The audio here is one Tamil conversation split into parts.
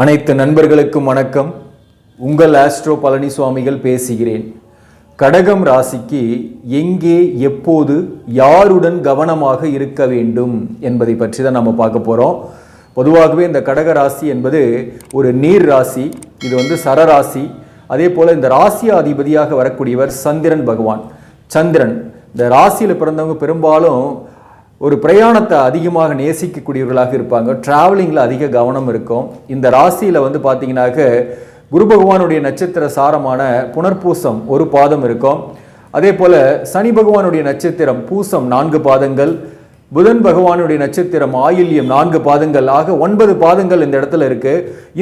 அனைத்து நண்பர்களுக்கும் வணக்கம். உங்கள் ஆஸ்ட்ரோ பழனி சுவாமிகள் பேசுகிறேன். கடகம் ராசிக்கு எங்கே எப்போது யாருடன் கவனமாக இருக்க வேண்டும் என்பதை பற்றி தான் நம்ம பார்க்க போகிறோம் பொதுவாகவே இந்த கடக ராசி என்பது ஒரு நீர் ராசி இது வந்து சரராசி அதே போல் இந்த ராசி அதிபதியாக வரக்கூடியவர் சந்திரன் பகவான். சந்திரன் இந்த ராசியில் பிறந்தவங்க பெரும்பாலும் ஒரு பிரயாணத்தை அதிகமாக நேசிக்கக்கூடியவர்களாக இருப்பாங்க. டிராவலிங்கில் அதிக கவனம் இருக்கும். இந்த ராசியில் வந்து பார்த்தீங்கன்னாக்க குரு பகவானுடைய நட்சத்திர சாரமான புனர்பூசம் ஒரு பாதம் இருக்கும். அதே போல் சனி பகவானுடைய நட்சத்திரம் பூசம் நான்கு பாதங்கள். புதன் பகவானுடைய நட்சத்திரம் ஆயில்யம் நான்கு பாதங்கள். ஆக ஒன்பது பாதங்கள் இந்த இடத்துல இருக்கு.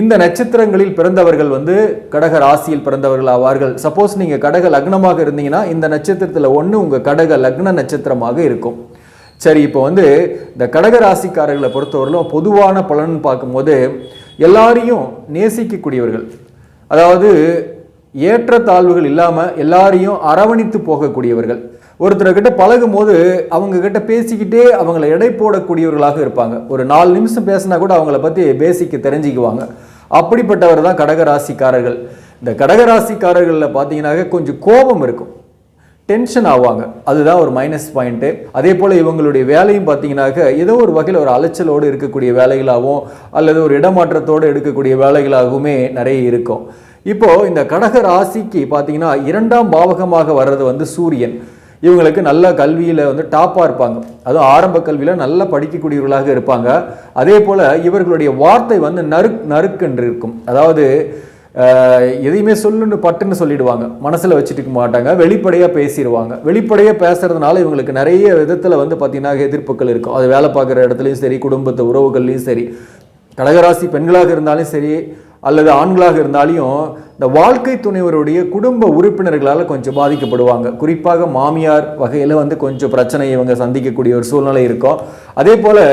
இந்த நட்சத்திரங்களில் பிறந்தவர்கள் வந்து கடக ராசியில் பிறந்தவர்கள் ஆவார்கள். சப்போஸ் நீங்கள் கடக லக்னமாக இருந்தீங்கன்னா இந்த நட்சத்திரத்தில் ஒன்று உங்கள் கடக லக்ன நட்சத்திரமாக இருக்கும். சரி இப்போ வந்து இந்த கடக ராசிக்காரர்களை பொறுத்தவரையிலும் பொதுவான பலன் பார்க்கும்போது எல்லாரையும் நேசிக்கக்கூடியவர்கள். அதாவது ஏற்றத்தாழ்வுகள் இல்லாமல் எல்லாரையும் அரவணித்து போகக்கூடியவர்கள். ஒருத்தர்கிட்ட பழகும் போது அவங்க கிட்ட பேசிக்கிட்டே அவங்கள எடை போடக்கூடியவர்களாக இருப்பாங்க. ஒரு நாலு நிமிஷம் பேசினா கூட அவங்கள பற்றி பேசிக்கு தெரிஞ்சுக்குவாங்க. அப்படிப்பட்டவர் தான் கடகராசிக்காரர்கள் இந்த கடகராசிக்காரர்களில் பார்த்தீங்கன்னாக்க கொஞ்சம் கோபம் இருக்கும். டென்ஷன் ஆவாங்க. அதுதான் ஒரு மைனஸ் பாயிண்ட்டு அதே போல் இவங்களுடைய வேலையும் பார்த்தீங்கன்னாக்க ஏதோ ஒரு வகையில் ஒரு அலைச்சலோடு இருக்கக்கூடிய வேலைகளாகவும் அல்லது ஒரு இடமாற்றத்தோடு எடுக்கக்கூடிய வேலைகளாகவுமே நிறைய இருக்கும். இப்போது இந்த கடக ராசிக்கு பார்த்தீங்கன்னா இரண்டாம் பாவகமாக வர்றது வந்து சூரியன். இவங்களுக்கு நல்ல கல்வியில் வந்து டாப்பாக இருப்பாங்க. அதுவும் ஆரம்ப கல்வியில் நல்லா படிக்கக்கூடியவர்களாக இருப்பாங்க. அதே போல் இவர்களுடைய வார்த்தை வந்து நறுக் நறுக்கென்று இருக்கும். அதாவது எதையுமே சொல்லுன்னு பட்டுன்னு சொல்லிடுவாங்க. மனசில் வச்சுட்டு மாட்டாங்க. வெளிப்படையாக பேசிடுவாங்க. வெளிப்படையாக பேசுகிறதுனால இவங்களுக்கு நிறைய விதத்தில் வந்து பார்த்திங்கன்னா எதிர்ப்புகள் இருக்கும். அது வேலை பார்க்குற இடத்துலையும் சரி குடும்பத்து உறவுகள்லையும் சரி. கடகராசி பெண்களாக இருந்தாலும் சரி அல்லது ஆண்களாக இருந்தாலும் இந்த வாழ்க்கை துணைவருடைய குடும்ப உறுப்பினர்களால் கொஞ்சம் பாதிக்கப்படுவாங்க. குறிப்பாக மாமியார் வகையில் வந்து கொஞ்சம் பிரச்சனை இவங்க சந்திக்கக்கூடிய ஒரு சூழ்நிலை இருக்கும். அதே போல்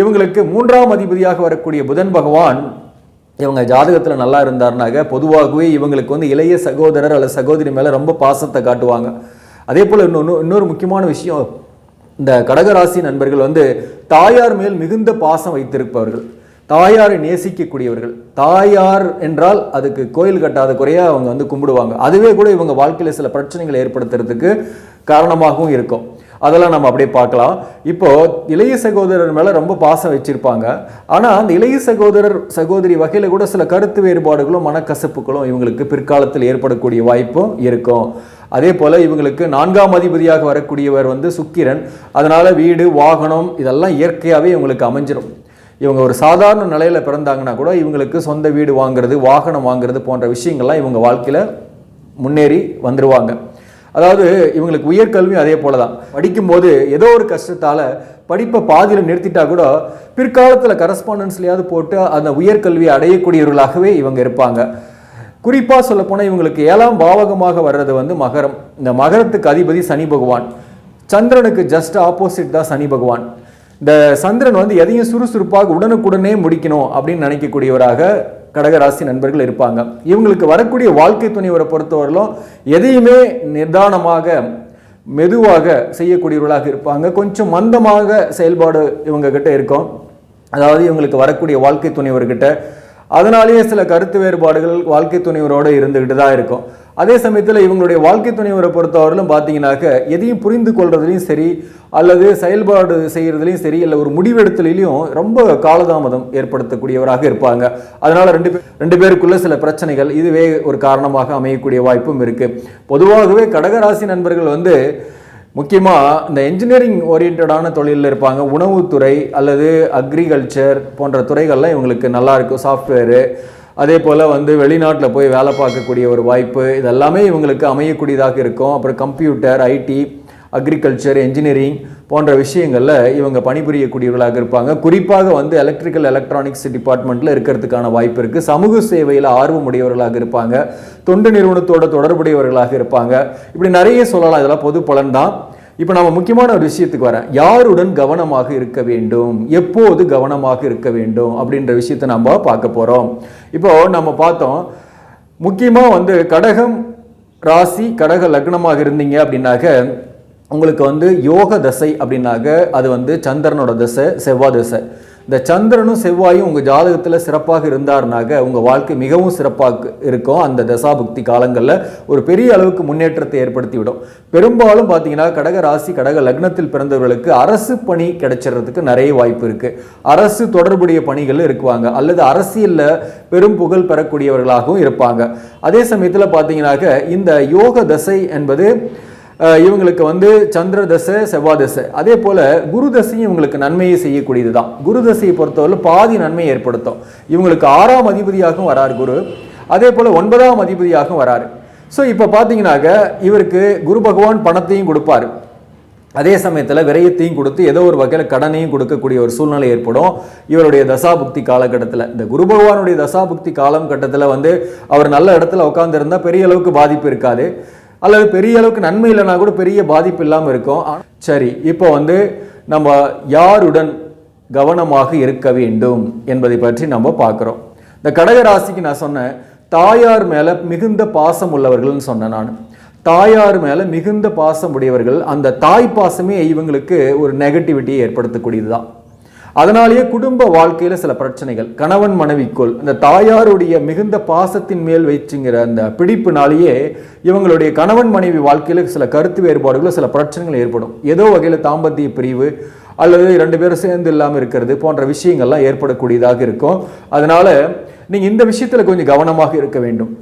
இவங்களுக்கு மூன்றாம் அதிபதியாக வரக்கூடிய புதன் பகவான் இவங்க ஜாதகத்தில் நல்லா இருந்தாருனாக்க பொதுவாகவே இவங்களுக்கு வந்து இளைய சகோதரர் அல்லது சகோதரி மேலே ரொம்ப பாசத்தை காட்டுவாங்க. அதே போல் இன்னொன்று இன்னொரு முக்கியமான விஷயம் இந்த கடகராசி நண்பர்கள் வந்து தாயார் மேல் மிகுந்த பாசம் வைத்திருப்பவர்கள். தாயாரை நேசிக்கக்கூடியவர்கள். தாயார் என்றால் அதுக்கு கோயில் கட்டாத குறையாக அவங்க வந்து கும்பிடுவாங்க. அதுவே கூட இவங்க வாழ்க்கையில் சில பிரச்சனைகளை ஏற்படுத்துறதுக்கு காரணமாகவும் இருக்கும். அதெல்லாம் நம்ம அப்படியே பார்க்கலாம். இப்போ இளைய சகோதரர் மேல ரொம்ப பாசம் வச்சிருப்பாங்க. ஆனா அந்த இளைய சகோதரர் சகோதரி வகையில கூட சில கருத்து வேறுபாடுகளும் மனக்கசப்புகளும் இவங்களுக்கு பிற்காலத்தில் ஏற்படக்கூடிய வாய்ப்பும் இருக்கும். அதே போல இவங்களுக்கு நான்காம் அதிபதியாக வரக்கூடியவர் வந்து சுக்கிரன். அதனால வீடு வாகனம் இதெல்லாம் இயற்கையாகவே இவங்களுக்கு அமைஞ்சிடும் இவங்க ஒரு சாதாரண நிலையில பிறந்தாங்கன்னா கூட இவங்களுக்கு சொந்த வீடு வாங்குறது வாகனம் வாங்குறது போன்ற விஷயங்கள்லாம் இவங்க வாழ்க்கையில முன்னேறி வந்துருவாங்க. அதாவது இவங்களுக்கு உயர்கல்வியும் அதே போல தான் படிக்கும்போது ஏதோ ஒரு கஷ்டத்தால் படிப்பை பாதியில் நிறுத்திட்டா கூட பிற்காலத்தில் கரஸ்பாண்டன்ஸ்லையாவது போட்டு அந்த உயர்கல்வியை அடையக்கூடியவர்களாகவே இவங்க இருப்பாங்க. குறிப்பாக சொல்லப்போனால் இவங்களுக்கு ஏழாம் பாவகமாக வர்றது வந்து மகரம். இந்த மகரத்துக்கு அதிபதி சனி பகவான். சந்திரனுக்கு ஜஸ்ட் ஆப்போசிட் தான் சனி பகவான். இந்த சந்திரன் வந்து எதையும் சுறுசுறுப்பாக உடனுக்குடனே முடிக்கணும் அப்படின்னு நினைக்கக்கூடியவராக கடகராசி நண்பர்கள் இருப்பாங்க. இவங்களுக்கு வரக்கூடிய வாழ்க்கை துணைவரை பொறுத்தவரையிலும் எதையுமே நிதானமாக மெதுவாக செய்யக்கூடியவர்களாக இருப்பாங்க. கொஞ்சம் மந்தமாக செயல்பாடு இவங்க கிட்ட இருக்கும். அதாவது இவங்களுக்கு வரக்கூடிய வாழ்க்கை துணைவர்கிட்ட அதனாலேயே சில கருத்து வேறுபாடுகள் வாழ்க்கை துணைவரோடு இருந்துக்கிட்டு தான் இருக்கும். அதே சமயத்தில் இவங்களுடைய வாழ்க்கை துணைவரை பொறுத்தவரையிலும் பார்த்தீங்கன்னாக்க எதையும் புரிந்து கொள்றதுலையும் சரி அல்லது செயல்பாடு செய்கிறதுலையும் சரி இல்லை ஒரு முடிவெடுத்தலையும் ரொம்ப காலதாமதம் ஏற்படுத்தக்கூடியவராக இருப்பாங்க. அதனால் ரெண்டு பேர் ரெண்டு பேருக்குள்ள சில பிரச்சனைகள் இதுவே ஒரு காரணமாக அமையக்கூடிய வாய்ப்பும் இருக்குது பொதுவாகவே கடகராசி நண்பர்கள் வந்து முக்கியமாக இந்த இன்ஜினியரிங் ஓரியன்டான தொழிலில் இருப்பாங்க. உணவுத்துறை அல்லது அக்ரிகல்ச்சர் போன்ற துறைகள்லாம் இவங்களுக்கு நல்லா இருக்கும். சாஃப்ட்வேரு அதே போல் வந்து வெளிநாட்டில் போய் வேலை பார்க்கக்கூடிய ஒரு வாய்ப்பு. இதெல்லாமே இவங்களுக்கு அமையக்கூடியதாக இருக்கும். அப்புறம் கம்ப்யூட்டர் ஐடி அக்ரிகல்ச்சர் என்ஜினியரிங் போன்ற விஷயங்களில் இவங்க பணிபுரியக்கூடியவர்களாக இருப்பாங்க. குறிப்பாக வந்து எலக்ட்ரிக்கல் எலக்ட்ரானிக்ஸ் டிபார்ட்மெண்ட்டில் இருக்கிறதுக்கான வாய்ப்பு இருக்குது சமூக சேவையில் ஆர்வம் உடையவர்களாக இருப்பாங்க. தொண்டு நிறுவனத்தோட தொடர்புடையவர்களாக இருப்பாங்க. இப்படி நிறைய சொல்லலாம். இதெல்லாம் பொது பலன் தான். இப்போ நம்ம முக்கியமான ஒரு விஷயத்துக்கு வரேன். யாருடன் கவனமாக இருக்க வேண்டும்? எப்போது கவனமாக இருக்க வேண்டும்? அப்படின்ற விஷயத்தை நம்ம பார்க்க போகிறோம் இப்போ நம்ம பார்த்தோம். முக்கியமாக வந்து கடகம் ராசி கடக லக்னமாக இருந்தீங்க அப்படின்னாக்க உங்களுக்கு வந்து யோக தசை அப்படின்னாக்க அது வந்து சந்திரனோட தசை செவ்வாய் தசை. இந்த சந்திரனும் செவ்வாயும் உங்கள் ஜாதகத்தில் சிறப்பாக இருந்தாருனாக்க உங்கள் வாழ்க்கை மிகவும் சிறப்பாக இருக்கும். அந்த தசாபுக்தி காலங்களில் ஒரு பெரிய அளவுக்கு முன்னேற்றத்தை ஏற்படுத்தி விடும் பெரும்பாலும் பார்த்தீங்கன்னா கடக ராசி கடக லக்னத்தில் பிறந்தவர்களுக்கு அரசு பணி கிடைச்சிடுறதுக்கு நிறைய வாய்ப்பு இருக்குது அரசு தொடர்புடைய பணிகள் இருக்குவாங்க. அல்லது அரசியலில் பெரும் புகழ் பெறக்கூடியவர்களாகவும் இருப்பாங்க. அதே சமயத்தில் பார்த்தீங்கன்னாக்க இந்த யோக தசை என்பது இவங்களுக்கு வந்து சந்திர தசை செவ்வாய் தசை அதே போல குரு தசையும் இவங்களுக்கு நன்மையை செய்யக்கூடியது தான் குரு தசையை பொறுத்தவரை பாதி நன்மையை ஏற்படுத்தும். இவங்களுக்கு ஆறாம் அதிபதியாகவும் வரார் குரு. அதே போல ஒன்பதாம் அதிபதியாகவும் வராரு. ஸோ இப்போ பார்த்தீங்கன்னாக்க இவருக்கு குரு பகவான் பணத்தையும் கொடுப்பாரு. அதே சமயத்தில் விரயத்தையும் கொடுத்து ஏதோ ஒரு வகையில் கடனையும் கொடுக்கக்கூடிய ஒரு சூழ்நிலை ஏற்படும். இவருடைய தசாபுக்தி காலகட்டத்தில் இந்த குரு பகவானுடைய தசாபுக்தி காலம் கட்டத்தில் வந்து அவர் நல்ல இடத்துல உட்காந்துருந்தா பெரிய அளவுக்கு பாதிப்பு இருக்காது. அல்லது பெரிய அளவுக்கு நன்மை இல்லைனா கூட பெரிய பாதிப்பு இல்லாமல் இருக்கும். ஆ- சரி இப்போ வந்து நம்ம யாருடன் கவனமாக இருக்க வேண்டும் என்பதை பற்றி நம்ம பார்க்குறோம். இந்த கடக ராசிக்கு நான் சொன்னேன் தாயார் மேலே மிகுந்த பாசம் உள்ளவர்கள்னு சொன்னேன் நான். தாயார் மேலே மிகுந்த பாசம் உடையவர்கள் அந்த தாய் பாசமே இவங்களுக்கு ஒரு நெகட்டிவிட்டியை ஏற்படுத்தக்கூடியது தான் அதனாலேயே குடும்ப வாழ்க்கையில் சில பிரச்சனைகள். கணவன் மனைவிக்குள் இந்த தாயாருடைய மிகுந்த பாசத்தின் மேல் வைச்சுங்கிற அந்த பிடிப்புனாலேயே இவங்களுடைய கணவன் மனைவி வாழ்க்கையில் சில கருத்து வேறுபாடுகளும் சில பிரச்சனைகள் ஏற்படும். ஏதோ வகையில் தாம்பத்திய பிரிவு அல்லது ரெண்டு பேரும் சேர்ந்து இல்லாமல் இருக்கிறது போன்ற விஷயங்கள்லாம் ஏற்படக்கூடியதாக இருக்கும். அதனால் நீங்கள் இந்த விஷயத்தில் கொஞ்சம் கவனமாக இருக்க வேண்டும்.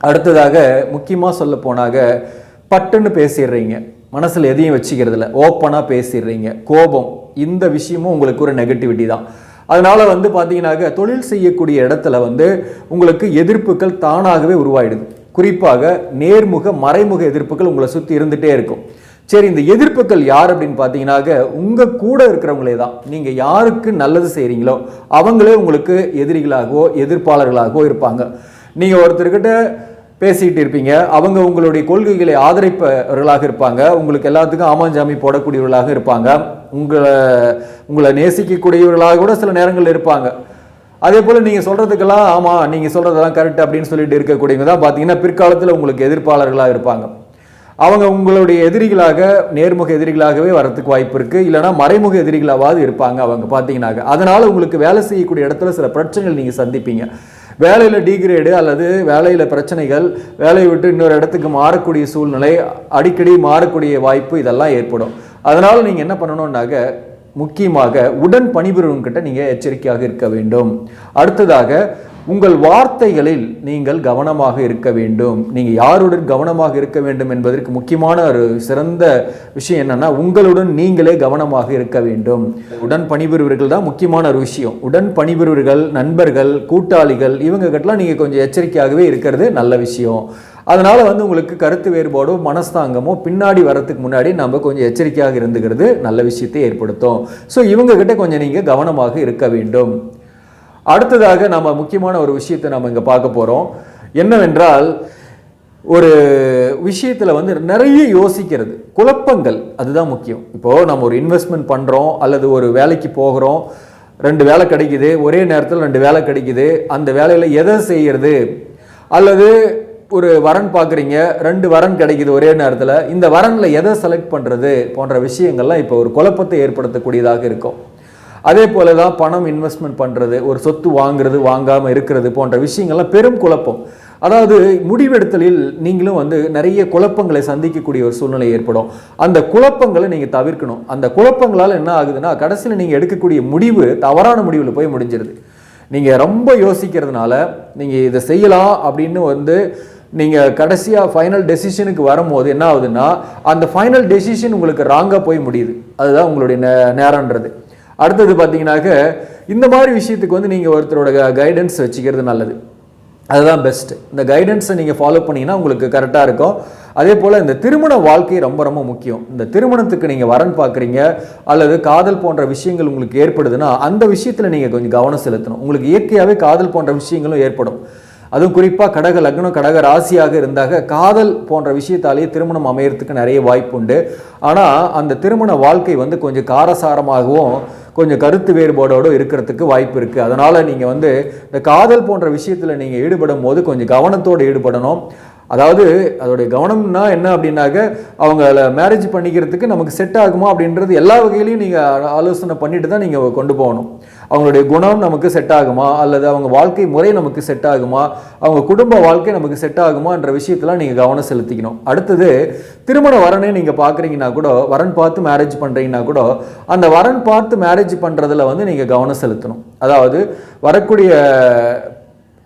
அடுத்ததாக முக்கியமாக சொல்ல போனாக பட்டுன்னு பேசிடுறீங்க. மனசில் எதையும் வச்சுக்கிறதில்ல. ஓப்பனாக பேசிடுறீங்க. கோபம் இந்த விஷயமும் உங்களுக்கு ஒரு நெகட்டிவிட்டி தான். அதனால் வந்து பார்த்தீங்கன்னாக்க தொழில் செய்யக்கூடிய இடத்துல வந்து உங்களுக்கு எதிர்ப்புகள் தானாகவே உருவாயிடுது. குறிப்பாக நேர்முக மறைமுக எதிர்ப்புகள் உங்களை சுற்றி இருந்துகிட்டே இருக்கும். சரி இந்த எதிர்ப்புகள் யார் அப்படின்னு பார்த்தீங்கன்னாக்க உங்கள் கூட இருக்கிறவங்களே தான். நீங்கள் யாருக்கு நல்லது செய்கிறீங்களோ அவங்களே உங்களுக்கு எதிரிகளாகவோ எதிர்ப்பாளர்களாகவோ இருப்பாங்க. நீங்கள் ஒருத்தர்கிட்ட பேசிக்கிட்டு இருப்பீங்க. அவங்க உங்களுடைய கொள்கைகளை ஆதரிப்பவர்களாக இருப்பாங்க. உங்களுக்கு எல்லாத்துக்கும் ஆமாஞ்சாமி போடக்கூடியவர்களாக இருப்பாங்க. உங்களை உங்களை நேசிக்கக்கூடியவர்களாக கூட சில நேரங்கள் இருப்பாங்க. அதே போல் நீங்கள் சொல்கிறதுக்கெல்லாம் ஆமாம் நீங்கள் சொல்கிறதெல்லாம் கரெக்ட் அப்படின்னு சொல்லிட்டு இருக்கக்கூடியவங்க தான் பார்த்தீங்கன்னா பிற்காலத்தில் உங்களுக்கு எதிர்ப்பாளர்களாக இருப்பாங்க. அவங்க உங்களுடைய எதிரிகளாக நேர்முக எதிரிகளாகவே வரத்துக்கு வாய்ப்பு இருக்குது இல்லைனா மறைமுக எதிரிகளாவது இருப்பாங்க அவங்க பார்த்தீங்கன்னாக்க. அதனால் உங்களுக்கு வேலை செய்யக்கூடிய இடத்துல சில பிரச்சனைகள் நீங்கள் சந்திப்பீங்க. வேலையில் டிகிரேடு அல்லது வேலையில் பிரச்சனைகள் வேலையை விட்டு இன்னொரு இடத்துக்கு மாறக்கூடிய சூழ்நிலை அடிக்கடி மாறக்கூடிய வாய்ப்பு இதெல்லாம் ஏற்படும். அதனால் நீங்கள் என்ன பண்ணணும்னாக்க முக்கியமாக உடன் பணிபுரிவங்கிட்ட நீங்கள் எச்சரிக்கையாக இருக்க வேண்டும். அடுத்ததாக உங்கள் வார்த்தைகளில் நீங்கள் கவனமாக இருக்க வேண்டும். நீங்கள் யாருடன் கவனமாக இருக்க வேண்டும் என்பதற்கு முக்கியமான ஒரு சிறந்த விஷயம் என்னன்னா உங்களுடன் நீங்களே கவனமாக இருக்க வேண்டும். உடன் பணிபுரிவர்கள் தான் முக்கியமான ஒரு விஷயம். உடன் பணிபுரிவர்கள் நண்பர்கள் கூட்டாளிகள் இவங்ககிட்டலாம் நீங்கள் கொஞ்சம் எச்சரிக்கையாகவே இருக்கிறது நல்ல விஷயம். அதனால் வந்து உங்களுக்கு கருத்து வேறுபாடோ மனஸ்தாங்கமோ பின்னாடி வரத்துக்கு முன்னாடி நம்ம கொஞ்சம் எச்சரிக்கையாக இருந்துக்கிறது நல்ல விஷயத்தை ஏற்படுத்தும். ஸோ இவங்கக்கிட்ட கொஞ்சம் நீங்கள் கவனமாக இருக்க வேண்டும். அடுத்ததாக நம்ம முக்கியமான ஒரு விஷயத்தை நம்ம இங்கே பார்க்க போகிறோம் என்னவென்றால் ஒரு விஷயத்தில் வந்து நிறைய யோசிக்கிறது. குழப்பங்கள் அதுதான் முக்கியம். இப்போது நம்ம ஒரு இன்வெஸ்ட்மெண்ட் பண்ணுறோம் அல்லது ஒரு வேலைக்கு போகிறோம். ரெண்டு வேலை கிடைக்குது ஒரே நேரத்தில் ரெண்டு வேலை கிடைக்குது. அந்த வேலையில் எதை செய்கிறது அல்லது ஒரு வரன் பார்க்குறீங்க ரெண்டு வரன் கிடைக்குது ஒரே நேரத்தில் இந்த வரனில் எதை செலக்ட் பண்ணுறது போன்ற விஷயங்கள்லாம் இப்போ ஒரு குழப்பத்தை ஏற்படுத்தக்கூடியதாக இருக்கும். அதே போல தான் பணம் இன்வெஸ்ட்மெண்ட் பண்ணுறது ஒரு சொத்து வாங்குறது வாங்காமல் இருக்கிறது போன்ற விஷயங்கள்லாம் பெரும் குழப்பம். அதாவது முடிவெடுத்தலில் நீங்களும் வந்து நிறைய குழப்பங்களை சந்திக்கக்கூடிய ஒரு சூழ்நிலை ஏற்படும். அந்த குழப்பங்களை நீங்கள் தவிர்க்கணும். அந்த குழப்பங்களால் என்ன ஆகுதுன்னா கடைசியில் நீங்கள் எடுக்கக்கூடிய முடிவு தவறான முடிவில் போய் முடிஞ்சிருது. நீங்கள் ரொம்ப யோசிக்கிறதுனால நீங்கள் இதை செய்யலாம் அப்படின்னு வந்து நீங்கள் கடைசியாக ஃபைனல் டெசிஷனுக்கு வரும்போது என்ன ஆகுதுன்னா அந்த ஃபைனல் டெசிஷன் உங்களுக்கு ராங்காக போய் முடியுது. அதுதான் உங்களுடைய நே நேரன்றது அடுத்தது பார்த்தீங்கன்னாக்க இந்த மாதிரி விஷயத்துக்கு வந்து நீங்கள் ஒருத்தரோட கைடன்ஸ் வச்சுக்கிறது நல்லது. அதுதான் பெஸ்ட்டு இந்த கைடன்ஸை நீங்கள் ஃபாலோ பண்ணீங்கன்னா உங்களுக்கு கரெக்டாக இருக்கும். அதே போல் இந்த திருமண வாழ்க்கை ரொம்ப ரொம்ப முக்கியம். இந்த திருமணத்துக்கு நீங்கள் வரன் பார்க்குறீங்க அல்லது காதல் போன்ற விஷயங்கள் உங்களுக்கு ஏற்படுதுன்னா அந்த விஷயத்தில் நீங்கள் கொஞ்சம் கவனம் செலுத்தணும். உங்களுக்கு இயற்கையாகவே காதல் போன்ற விஷயங்களும் ஏற்படும். அதுவும் குறிப்பாக கடக லக்னம் கடக ராசியாக இருந்தாக காதல் போன்ற விஷயத்தாலேயே திருமணம் அமையறதுக்கு நிறைய வாய்ப்பு உண்டு. ஆனால் அந்த திருமண வாழ்க்கை வந்து கொஞ்சம் காரசாரமாகவும் கொஞ்சம் கருத்து வேறுபாடோடு இருக்கிறதுக்கு வாய்ப்பு இருக்குது அதனால் நீங்கள் வந்து இந்த காதல் போன்ற விஷயத்தில் நீங்கள் ஈடுபடும் போது கொஞ்சம் கவனத்தோடு ஈடுபடணும். அதாவது அதோடைய கவனம்னா என்ன அப்படின்னாக்க அவங்கள மேரேஜ் பண்ணிக்கிறதுக்கு நமக்கு செட் ஆகுமா அப்படின்றது எல்லா வகையிலையும் நீங்கள் ஆலோசனை பண்ணிட்டு தான் நீங்கள் கொண்டு போகணும். அவங்களுடைய குணம் நமக்கு செட் ஆகுமா? அல்லது அவங்க வாழ்க்கை முறை நமக்கு செட் ஆகுமா? அவங்க குடும்ப வாழ்க்கை நமக்கு செட் ஆகுமான்ற விஷயத்தெல்லாம் நீங்கள் கவனம் செலுத்திக்கணும். அடுத்தது திருமண வரனே நீங்கள் பார்க்குறீங்கன்னா கூட வரன் பார்த்து மேரேஜ் பண்ணுறீங்கன்னா கூட அந்த வரன் பார்த்து மேரேஜ் பண்ணுறதுல வந்து நீங்கள் கவனம் செலுத்தணும். அதாவது வரக்கூடிய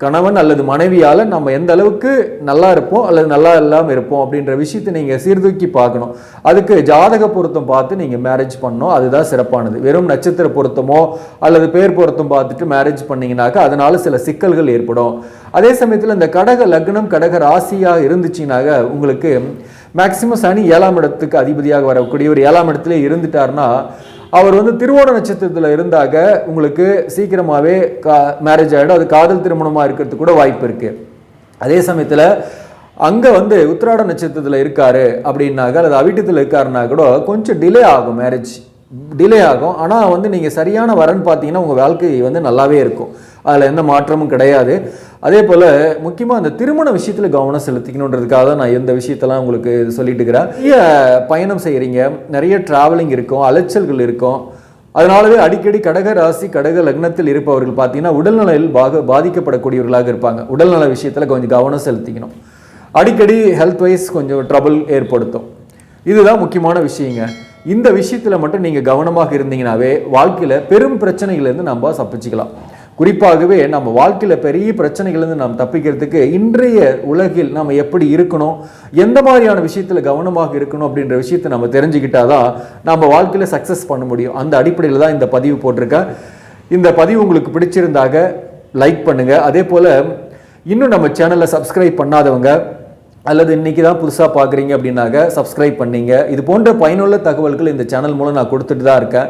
கணவன் அல்லது மனைவியால் நம்ம எந்த அளவுக்கு நல்லா இருப்போம் அல்லது நல்லா இல்லாமல் இருப்போம் அப்படின்ற விஷயத்தை நீங்கள் சீர்தூக்கி பார்க்கணும். அதுக்கு ஜாதக பொருத்தம் பார்த்து நீங்கள் மேரேஜ் பண்ணணும். அதுதான் சிறப்பானது. வெறும் நட்சத்திர பொருத்தமோ அல்லது பேர் பொருத்தம் பார்த்துட்டு மேரேஜ் பண்ணிங்கனாக்கா அதனால் சில சிக்கல்கள் ஏற்படும். அதே சமயத்தில் இந்த கடக லக்னம் கடக ராசியாக இருந்துச்சுனாக்க உங்களுக்கு மேக்சிமம் சனி ஏழாம் இடத்துக்கு அதிபதியாக வரக்கூடிய ஒரு ஏழாம் இடத்துல இருந்துட்டார்னா அவர் வந்து திருவோண நட்சத்திரத்தில் இருந்தாக உங்களுக்கு சீக்கிரமாகவே கா மேரேஜ் ஆகிடும் அது காதல் திருமணமாக இருக்கிறதுக்கு கூட வாய்ப்பு இருக்குது அதே சமயத்தில் அங்கே வந்து உத்திராட நட்சத்திரத்தில் இருக்காரு அப்படின்னாக்க அல்லது அவிட்டத்தில் இருக்காருன்னா கூட கொஞ்சம் டிலே ஆகும் மேரேஜ் டிலே ஆகும். ஆனால் வந்து நீங்கள் சரியான வரன் பார்த்தீங்கன்னா உங்கள் வாழ்க்கை வந்து நல்லாவே இருக்கும். அதில் எந்த மாற்றமும் கிடையாது. அதே போல் முக்கியமாக அந்த திருமண விஷயத்தில் கவனம் செலுத்திக்கணுன்றதுக்காக தான் நான் இந்த விஷயத்தெல்லாம் உங்களுக்கு சொல்லிட்டு இருக்கிறேன். நிறைய பயணம் செய்கிறீங்க நிறைய ட்ராவலிங் இருக்கும். அலைச்சல்கள் இருக்கும். அதனாலவே அடிக்கடி கடக ராசி கடக லக்னத்தில் இருப்பவர்கள் பார்த்தீங்கன்னா உடல்நலையில் பாக பாதிக்கப்படக்கூடியவர்களாக இருப்பாங்க. உடல்நல விஷயத்தில் கொஞ்சம் கவனம் செலுத்திக்கணும். அடிக்கடி ஹெல்த் வைஸ் கொஞ்சம் ட்ரபிள் ஏற்படுத்தும். இதுதான் முக்கியமான விஷயங்க. இந்த விஷயத்தில் மட்டும் நீங்கள் கவனமாக இருந்தீங்கனாவே வாழ்க்கையில் பெரும் பிரச்சனைகள்லேருந்து நம்ம தப்பிச்சுக்கலாம். குறிப்பாகவே நம்ம வாழ்க்கையில் பெரிய பிரச்சனைகள்லேருந்து நாம் தப்பிக்கிறதுக்கு இன்றைய உலகில் நம்ம எப்படி இருக்கணும் எந்த மாதிரியான விஷயத்தில் கவனமாக இருக்கணும் அப்படின்ற விஷயத்தை நம்ம தெரிஞ்சுக்கிட்டாதான் நம்ம வாழ்க்கையில் சக்ஸஸ் பண்ண முடியும். அந்த அடிப்படையில் தான் இந்த பதிவு போட்டிருக்கேன். இந்த பதிவு உங்களுக்கு பிடிச்சிருந்தாக லைக் பண்ணுங்கள் அதே போல் இன்னும் நம்ம சேனலை சப்ஸ்கிரைப் பண்ணாதவங்க அல்லது இன்னைக்கு தான் புதுசாக பார்க்குறீங்க அப்படின்னாக்க சப்ஸ்கிரைப் பண்ணீங்க. இது போன்ற பயனுள்ள தகவல்கள் இந்த சேனல் மூலம் நான் கொடுத்துட்டு தான் இருக்கேன்.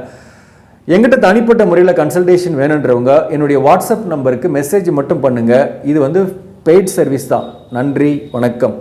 எங்கிட்ட தனிப்பட்ட முறையில் கன்சல்டேஷன் வேணுன்றவங்க என்னுடைய வாட்ஸ்அப் நம்பருக்கு மெசேஜ் மட்டும் பண்ணுங்கள் இது வந்து பெய்ட் சர்வீஸ் தான். நன்றி வணக்கம்.